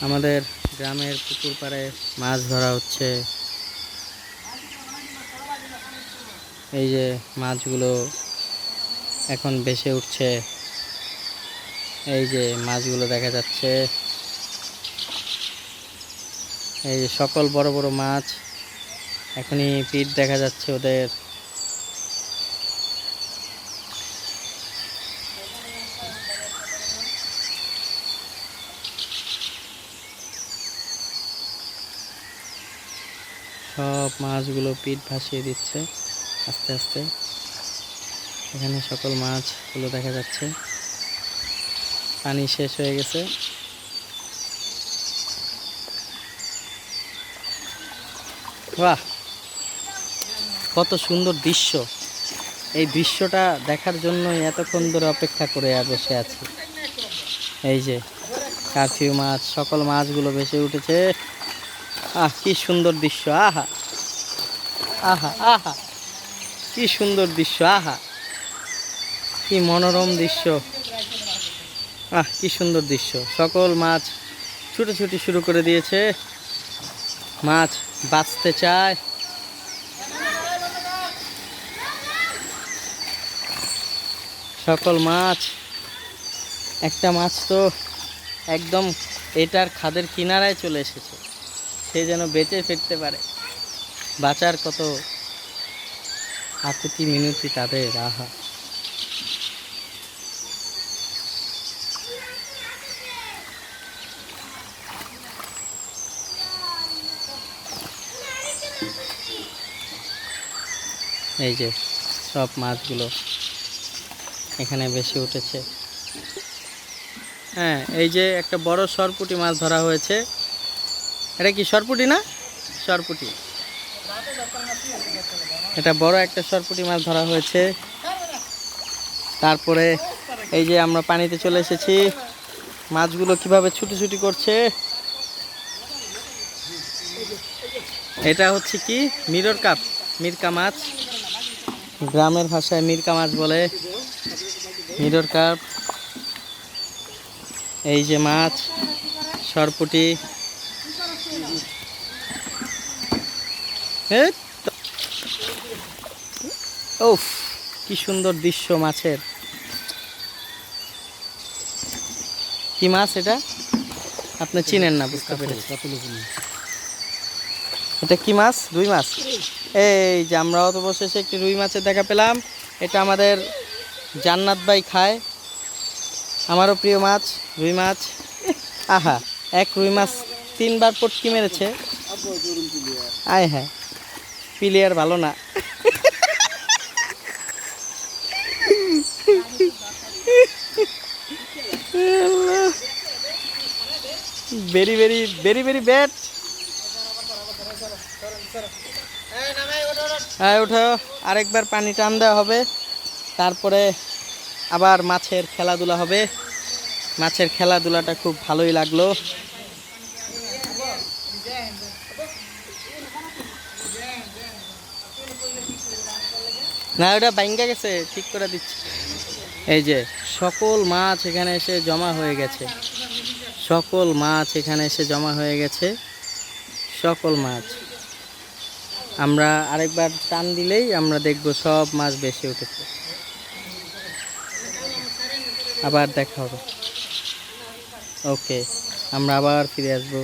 আমাদের গ্রামের পুকুর পাড়ে মাছ ধরা হচ্ছে। এই যে মাছগুলো এখন ভেসে উঠছে। এই যে মাছগুলো দেখা যাচ্ছে। এই যে সকল বড় বড় মাছ, এখনই পিঠ দেখা যাচ্ছে ওদের। সব মাছগুলো পিঠ ভাসিয়ে দিচ্ছে আস্তে আস্তে। এখানে সকল মাছগুলো দেখা যাচ্ছে। পানি শেষ হয়ে গেছে। বাহ! কত সুন্দর দৃশ্য। এই দৃশ্যটা দেখার জন্যই এতক্ষণ ধরে অপেক্ষা করে বসে আছি। এই যে, কারফিউ মাছ, সকল মাছগুলো ভেসে উঠেছে। আহ, কি সুন্দর দৃশ্য, আহা। আহা আহা। কি সুন্দর দৃশ্য, আহা। কি মনোরম দৃশ্য। আহ, কি সুন্দর দৃশ্য। সকল মাছ ছুটোছুটি শুরু করে দিয়েছে। মাছ বাঁচতে চায়। সকল মাছ, একটা মাছ তো একদম এটার খাদের কিনারায় চলে এসেছে। সে যেন বেঁচে ফিরতে পারে। বাঁচার কত আকুতি মিনতি তাদের আহা এই যে সব মাছগুলো এখানে বেশি উঠেছে। হ্যাঁ এই যে একটা বড় সরপুটি মাছ ধরা হয়েছে। এটা কি সরপুটি না? সরপুটি। এটা বড় একটা সরপুটি মাছ ধরা হয়েছে। তারপরে এই যে আমরা পানিতে চলে এসেছি। মাছগুলো কীভাবে ছুটি ছুটি করছে? এটা হচ্ছে কি? মিরর কাপ, মিরকা মাছ। গ্রামের ভাষায় মিরকা মাছ বলে। Mirror carp. এই যে মাছ, সরপুটি। এই তো। কি সুন্দর দৃশ্য মাছের। কি মাছ এটা? আপনি চিনেন না বুঝতে পেরেছি। এটা কি মাছ? রুই মাছ? এই যে আমরা অত বসে একটি রুই মাছের দেখা পেলাম। এটা আমাদের জান্নাত ভাই খায়। আমারও প্রিয় মাছ রুই মাছ। আহা এক রুই মাছ তিনবার পটকি মেরেছে। আয় হ্যাঁ। প্লেয়ার ভালো না। Very very very very bad হ্যাঁ ওঠো। আরেকবার পানি টান দেওয়া হবে। তারপরে আবার মাছের খেলাধুলা হবে। মাছের খেলাধুলাটা খুব ভালোই লাগল। না, ওটা বাইঙ্গা গেছে, ঠিক করে দিচ্ছি। এই যে, সকল মাছ এখানে এসে জমা হয়ে গেছে। সকল মাছ এখানে এসে জমা হয়ে গেছে। সকল মাছ। আমরা আরেকবার টান দিলেই আমরা দেখব সব মাছ বেশি উঠেছে। আবার দেখা হবে। ওকে, আমরা আবার ফিরে আসব।